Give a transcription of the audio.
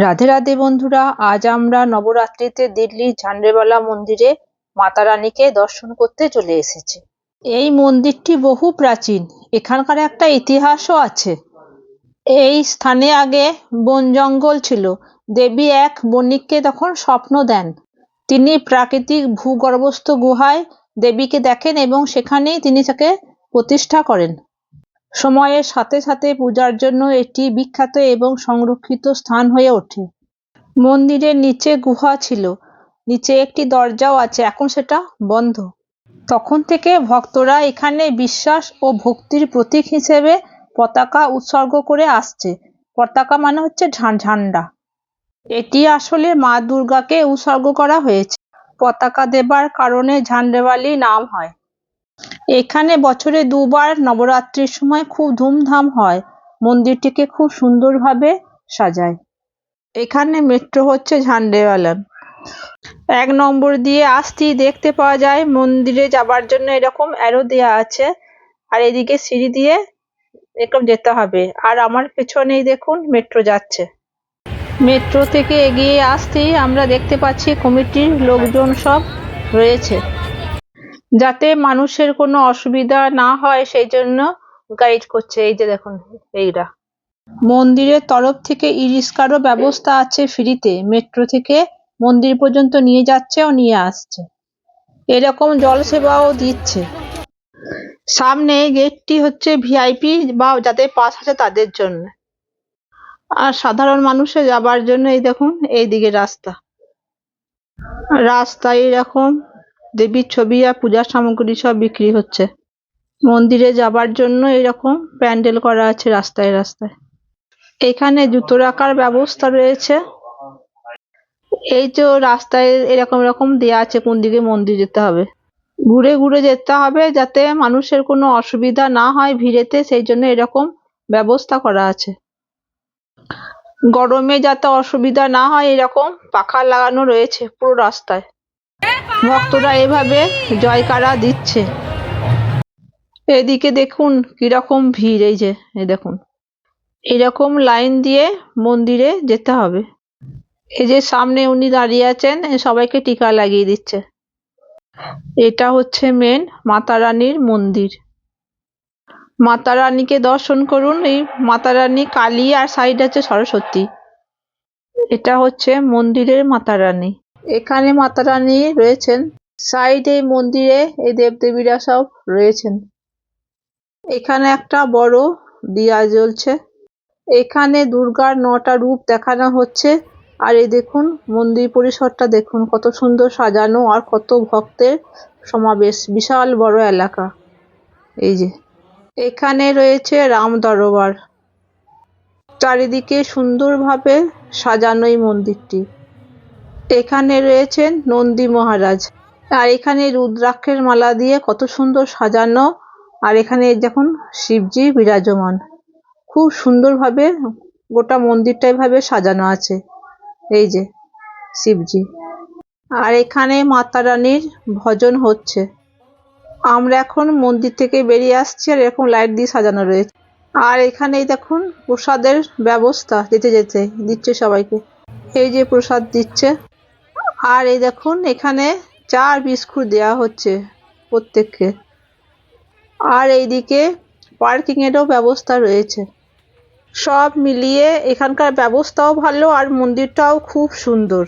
রাধে রাধে বন্ধুরা, আজ আমরা নবরাত্রিতে দিল্লির ঝান্ডেবালা মন্দিরে মাতা রানীকে দর্শন করতে চলে এসেছি। এই মন্দিরটি বহু প্রাচীন, এখানকার একটা ইতিহাসও আছে। এই স্থানে আগে বন জঙ্গল ছিল, দেবী এক বণিককে তখন স্বপ্ন দেন। তিনি প্রাকৃতিক ভূগর্ভস্থ গুহায় দেবীকে দেখেন এবং সেখানেই তিনি তাকে প্রতিষ্ঠা করেন। সময়ের সাথে সাথে পূজার জন্য এটি বিখ্যাত এবং সংরক্ষিত স্থান হয়ে ওঠে। মন্দিরের নিচে গুহা ছিল। নিচে একটি দরজাও আছে, এখন সেটা বন্ধ। তখন থেকে ভক্তরা এখানে বিশ্বাস ও ভক্তির প্রতীক হিসেবে পতাকা উৎসর্গ করে আসছে। পতাকা মানে হচ্ছে ঝান্ডা। এটি আসলে মা দুর্গাকে উৎসর্গ করা হয়েছে। পতাকা দেবার কারণে ঝান্ডেবালি নাম হয়। এখানে বছরে দুবার নবরাত্রির সময় খুব ধুমধাম হয়। মন্দিরটিকে খুব সুন্দরভাবে সাজায়। এখানে মেট্রো হচ্ছে ঝান্ডেওয়ালান এক নম্বর দিয়ে আসতেই দেখতে পাওয়া যায়। মন্দিরে যাবার জন্য এরকম অ্যারো দেওয়া আছে। আর এদিকে সিঁড়ি দিয়ে এরকম যেতে হবে। আর আমার পেছনেই দেখুন মেট্রো যাচ্ছে। মেট্রো থেকে এগিয়ে আসতেই আমরা দেখতে পাচ্ছি কমিটির লোকজন সব রয়েছে। যাতে মানুষের কোনো অসুবিধা না হয়, সেই জন্য গাইড করছে। এই যে দেখুন এইরা মন্দিরের তরফ থেকে ই রিক্সারও ব্যবস্থা আছে ফ্রিতে। মেট্রো থেকে মন্দির পর্যন্ত নিয়ে যাচ্ছে ও নিয়ে আসছে। এরকম জলসেবাও দিচ্ছে। সামনে গেটটি হচ্ছে ভিআইপি বা যাদের পাস আছে তাদের জন্য। আর সাধারণ মানুষের যাবার জন্য এই দেখুন, এইদিকে রাস্তা। রাস্তায় এরকম দেবীর ছবি আর পূজার সামগ্রী সব বিক্রি হচ্ছে। মন্দিরে যাবার জন্য এরকম প্যান্ডেল করা আছে রাস্তায় রাস্তায়। এখানে জুতো রাখার ব্যবস্থা রয়েছে। এই যে রাস্তায় এরকম এরকম দেয়া আছে, কোন দিকে মন্দির যেতে হবে। ঘুরে ঘুরে যেতে হবে যাতে মানুষের কোনো অসুবিধা না হয় ভিড়েতে, সেই জন্য এরকম ব্যবস্থা করা আছে। গরমে যাতে অসুবিধা না হয় এরকম পাখা লাগানো রয়েছে পুরো রাস্তায়। ভক্তরা এভাবে জয়কারা দিচ্ছে। এদিকে দেখুন কীরকম ভিড়, এই যে, এই দেখুন। এরকম লাইন দিয়ে মন্দিরে যেতে হবে। এই যে সামনে উনি দাঁড়িয়ে আছেন সবাইকে টিকা লাগিয়ে দিচ্ছে। এটা হচ্ছে মেন মাতা রানীর মন্দির। মাতা রানীকে দর্শন করুন, এই মাতা রানী কালী আর সাইড আছে সরস্বতী। এটা হচ্ছে মন্দিরের মাতা রানী। এখানে মাতা রানী রয়েছেন। সাইডে মন্দিরে এই দেবদেবীরা সব রয়েছেন। এখানে একটা বড় দিয়া জ্বলছে। এখানে দুর্গার নটা রূপ দেখানো হচ্ছে। আর এই দেখুন, মন্দির পরিসরটা দেখুন, কত সুন্দর সাজানো আর কত ভক্তের সমাবেশ। বিশাল বড় এলাকা। এই যে, এখানে রয়েছে রাম দরবার। চারিদিকে সুন্দরভাবে সাজানো এই মন্দিরটি। এখানে রয়েছেন নন্দী মহারাজ। আর এখানে রুদ্রাক্ষের মালা দিয়ে কত সুন্দর সাজানো। আর এখানে দেখুন শিবজি বিরাজমান। খুব সুন্দরভাবে গোটা মন্দিরটা এভাবে সাজানো আছে। এই যে শিবজি। আর এখানে মাতা রানীর ভজন হচ্ছে। আমরা এখন মন্দির থেকে বেরিয়ে আসছি আর এরকম লাইট দিয়ে সাজানো রয়েছে। আর এখানেই দেখুন প্রসাদের ব্যবস্থা যেতে যেতে দিচ্ছে সবাইকে। এই যে প্রসাদ দিচ্ছে। আর এই দেখুন, এখানে চার বিস্কুট দেওয়া হচ্ছে প্রত্যেককে। আর এইদিকে পার্কিংয়েরও ব্যবস্থা রয়েছে। সব মিলিয়ে এখানকার ব্যবস্থাও ভালো আর মন্দিরটাও খুব সুন্দর।